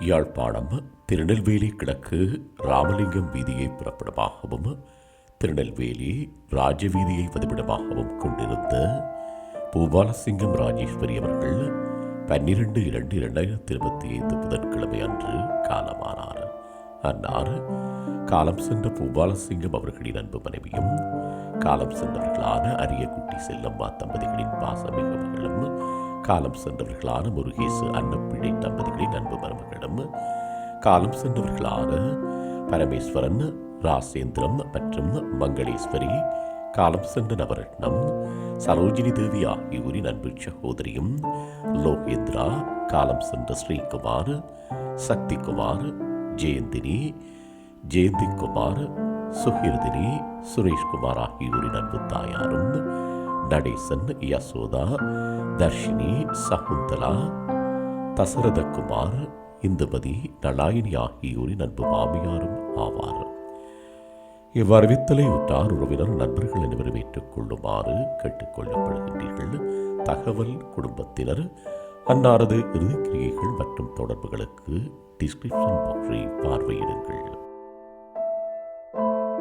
யாழ்ப்பாணம் திருநெல்வேலி கிழக்கு ராமலிங்கம் வீதியை புறப்படமாகவும் திருநெல்வேலி ராஜவீதியை வதிவிடமாகவும் கொண்டிருந்த பூபாலசிங்கம் ராஜேஸ்வரி அவர்கள் பன்னிரண்டு இரண்டு இரண்டாயிரத்தி இருபத்தி ஐந்து புதன்கிழமை அன்று காலமானார். அன்னார் காலம் சென்ற பூபாலசிங்கம் அவர்களின் அன்பு மனைவியும் காலம் சென்றவர்களான அரியக்குட்டி செல்லம்மா தம்பதிகளின் பாசமிகு காலம் சென்றவர்களான முருகேசு அன்னப்பிள்ளை தம்பதிகளின் அன்பு மருமகளிடம் காலம் சென்றவர்களான பரமேஸ்வரன் ராசேந்திரம் மற்றும் மங்களேஸ்வரி காலம் சென்ற நவரத்னம் சரோஜினி தேவி ஆகியோரின் அன்பு சகோதரியும் லோகேந்திரா காலம் சென்ற ஸ்ரீகுமார் சக்திகுமார் ஜெயந்தினி ஜெயந்திகுமார் சுஹிர்தினி சுரேஷ்குமார் ஆகியோரின் அன்பு தாயாரும் நடேசன் யசோதா தர்ஷினி சகுந்தலா தசரதகுமார் இந்துமதி நலாயினி ஆகியோரின் அன்பு மாமியாரும் ஆவார். இவ்வறிவித்தலை உற்றார் உறவினர் நண்பர்கள் அனைவரும் ஏற்றுக்கொள்ளுமாறு கேட்டுக்கொள்ளப்படுகின்றீர்கள் தகவல் குடும்பத்தினர் அன்னாரது இறுதிக்கிரியைகள் மற்றும் தொடர்புகளுக்கு டிஸ்கிரிப்ஷன் பாக்ஸை பார்வையிடுங்கள்.